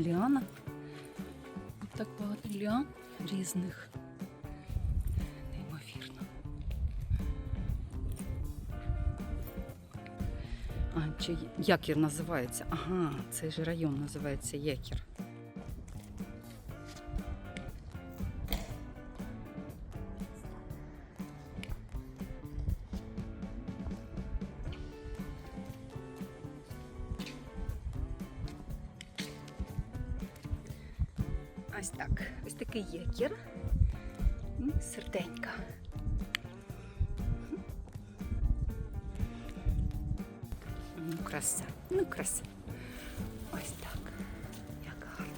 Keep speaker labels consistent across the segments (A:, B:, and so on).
A: ліана. Так багато ліан різних. Неймовірно. А, чи якір називається? Ага, цей же район називається Якір. Такий. І серденька. Ну, краса. Ну, краса. Ось так. Як гарно.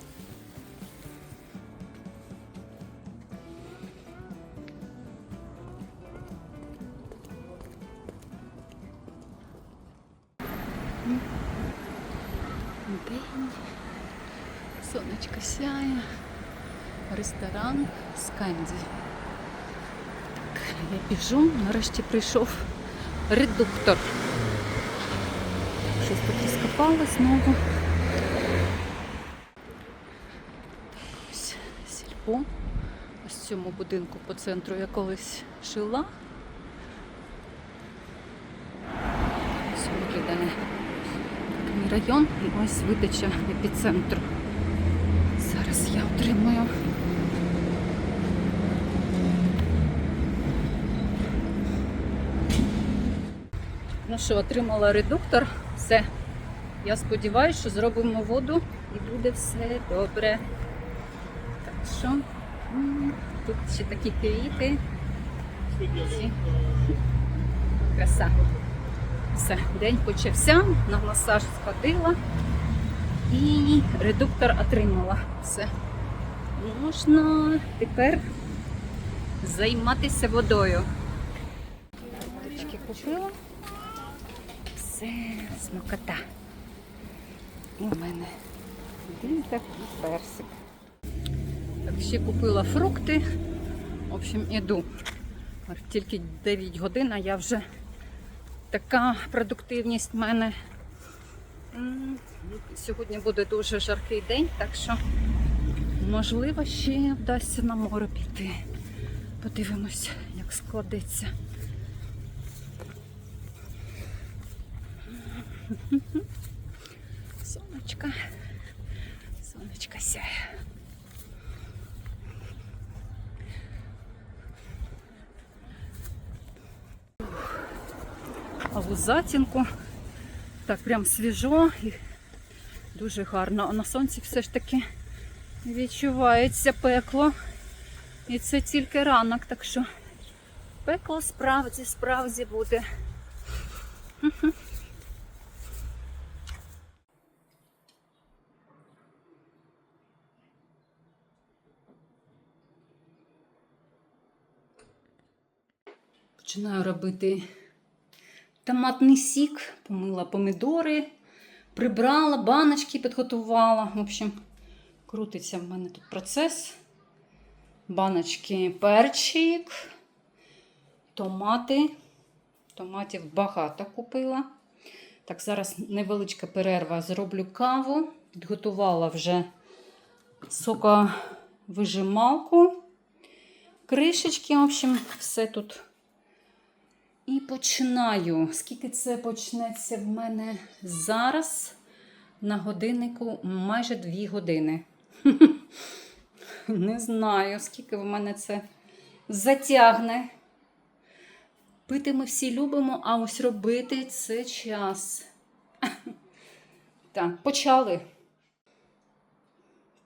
A: День. Сонечко сяє. Ресторан Сканді. Так, я біжу. Нарешті прийшов редуктор. Щось тут розкопали знову. Ось сільпо. Ось в цьому будинку по центру я колись жила. Ось виглядає район і ось видача епіцентру. Зараз я отримую. Ну що, отримала редуктор. Все. Я сподіваюся, що зробимо воду і буде все добре. Так що тут ще такі квіти. Краса. Все, день почався, на масаж сходила і редуктор отримала. Все. Можна тепер займатися водою. Купила. Все, смакота. І в мене один такий персик. Так, ще купила фрукти. В общем, іду. Тільки 9 годин, а я вже така продуктивність в мене. Сьогодні буде дуже жаркий день, так що можливо ще вдасться на море піти. Подивимось, як складеться. Сонечка. Сонечка сяє. А в затінку так прям свіжо і дуже гарно. А на сонці все ж таки відчувається пекло. І це тільки ранок, так що пекло справді, справді буде. Починаю робити томатний сік, помила помідори, прибрала, баночки підготувала. В общем, крутиться в мене тут процес. Баночки перчик, томати. Томатів багато купила. Так, зараз невеличка перерва. Зроблю каву. Підготувала вже соковижималку, кришечки, в общем, все тут. І починаю. Скільки це почнеться в мене зараз на годиннику майже 2 години. Не знаю, скільки в мене це затягне. Пити ми всі любимо, а ось робити це час. Так, почали.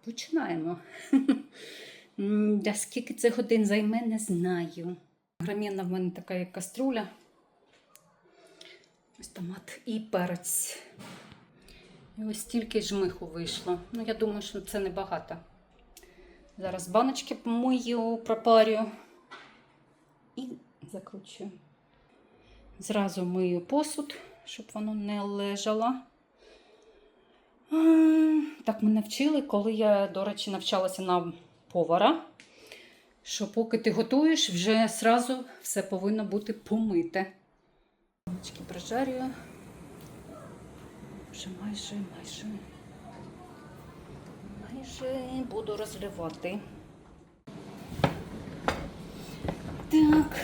A: Починаємо. Скільки це годин займе, не знаю. Грамінна в мене така як каструля. Ось томат і перець. І ось стільки жмиху вийшло. Ну, я думаю, що це небагато. Зараз баночки помию, пропарю і закручую. Зразу мию посуд, щоб воно не лежало. Так мене вчили, коли я, до речі, навчалася на повара. Що поки ти готуєш, вже зразу все повинно бути помите. Баночки прожарюю. Вже майже, майже. майже буду розливати. Так,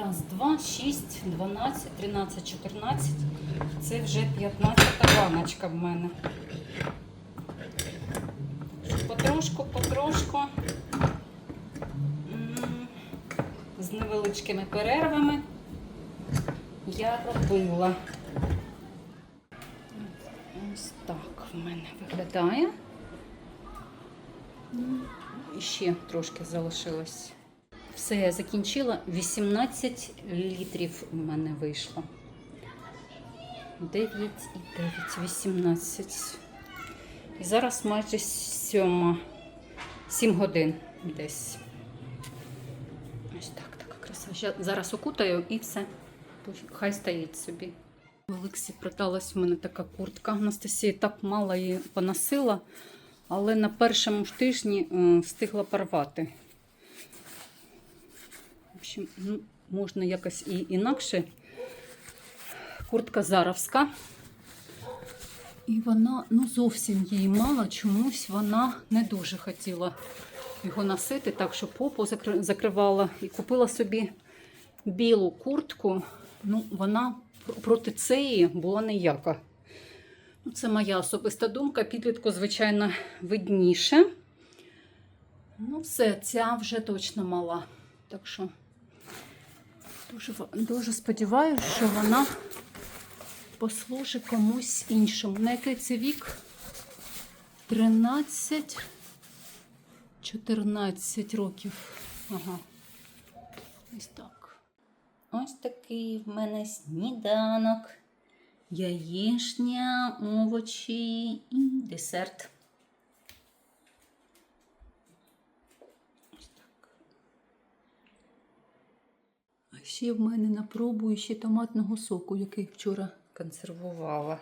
A: раз, два, шість, дванадцять, тринадцять, чотирнадцять. Це вже 15 баночка в мене. Потрошку, потрошку. З невеличкими перервами я робила. Ось так в мене виглядає. І ще трошки залишилось. Все, я закінчила. 18 літрів у мене вийшло. 9 і 9, 18. І зараз майже 7, 7 годин десь. Ось так, така краса. Зараз окутаю і все. Хай стоїть собі. В Олексі продалась в мене така куртка. Анастасія так мало її поносила, але на першому ж тижні е, встигла порвати. В общем, ну, можна якось і інакше. Куртка заровська. І вона ну, зовсім її мало, чомусь вона не дуже хотіла його носити, так що попу закривала і купила собі білу куртку. Ну, вона проти цієї була ніяка. Ну, це моя особиста думка. Підлітку, звичайно, видніше. Ну, все, ця вже точно мала. Так що дуже, дуже сподіваюся, що вона послужить комусь іншому. На який це вік? 13, 14 років. Ага. Ось так. Ось такий в мене сніданок. Яєшня, овочі і десерт. Ось так. А ще в мене на пробу ще томатного соку, який вчора консервувала.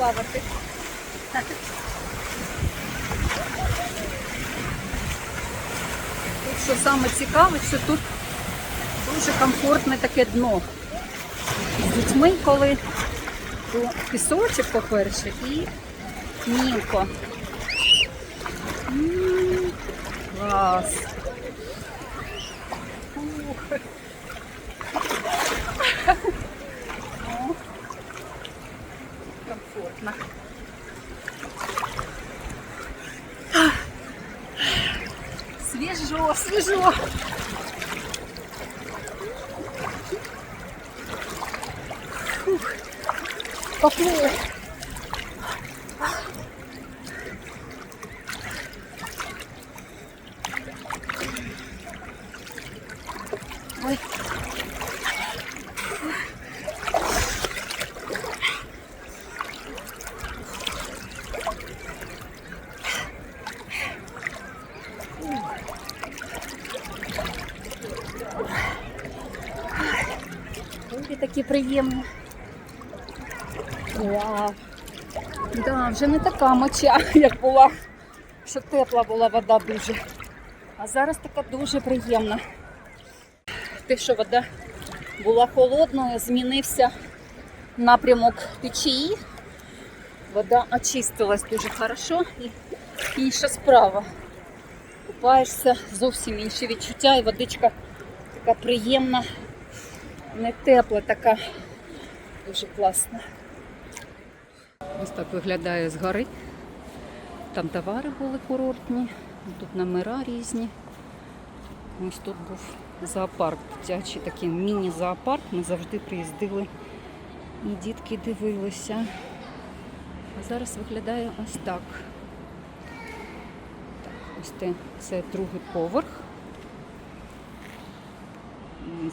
A: Плавати. Тут що саме цікаве, що тут дуже комфортне таке дно. З дітьми, коли то пісочок, по-перше, і мілко. М, Клас. Комфортно. Свежо, свежо. Фух. Такі. Вау. Да, вже не така моча, як була, що тепла була вода дуже. А зараз така дуже приємна. Те, що вода була холодною, змінився напрямок течії. Вода очистилась дуже хорошо і інша справа. Купаєшся, зовсім інші відчуття, і водичка така приємна, не тепла, така дуже класна. Ось так виглядає згори. Там товари були курортні, тут номера різні. Ось тут був зоопарк, дитячий такий міні-зоопарк. Ми завжди приїздили і дітки дивилися. А зараз виглядає ось так. так ось те, це другий поверх.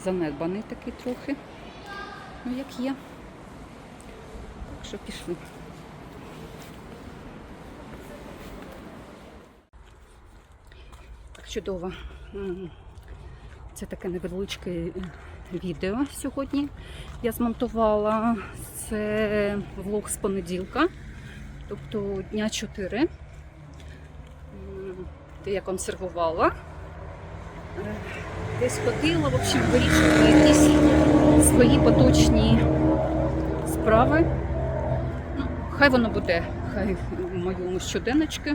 A: Занедбаний такий трохи. Ну, як є. Так що пішли. Так чудово. Це таке невеличке відео сьогодні. Я змонтувала. Це влог з понеділка, тобто дня 4. Де я консервувала. Десь ходила, в общем, вирішувала якісь свої поточні справи. Ну, хай воно буде, хай в моєму щоденничку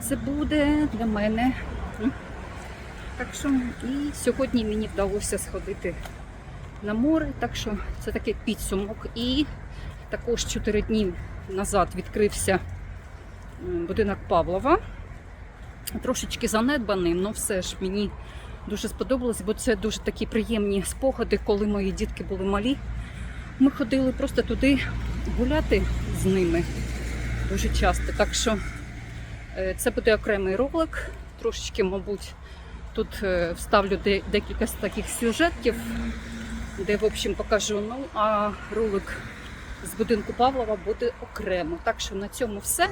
A: це буде для мене. Так що і сьогодні мені вдалося сходити на море, так що це такий підсумок. І також 4 дні назад відкрився будинок Павлова. Трошечки занедбаний, але все ж мені дуже сподобалось, бо це дуже такі приємні спогади, коли мої дітки були малі. Ми ходили просто туди гуляти з ними дуже часто. Так що е, це буде окремий ролик. Трошечки, мабуть, тут е, вставлю декілька таких сюжетів, де, в общем, покажу. Ну, а ролик з будинку Павлова буде окремо. Так що на цьому все.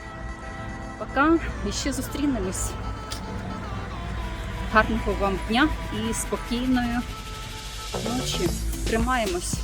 A: Пока і ще зустрінемось. Гарного вам дня і спокійної ночі. Тримаємось.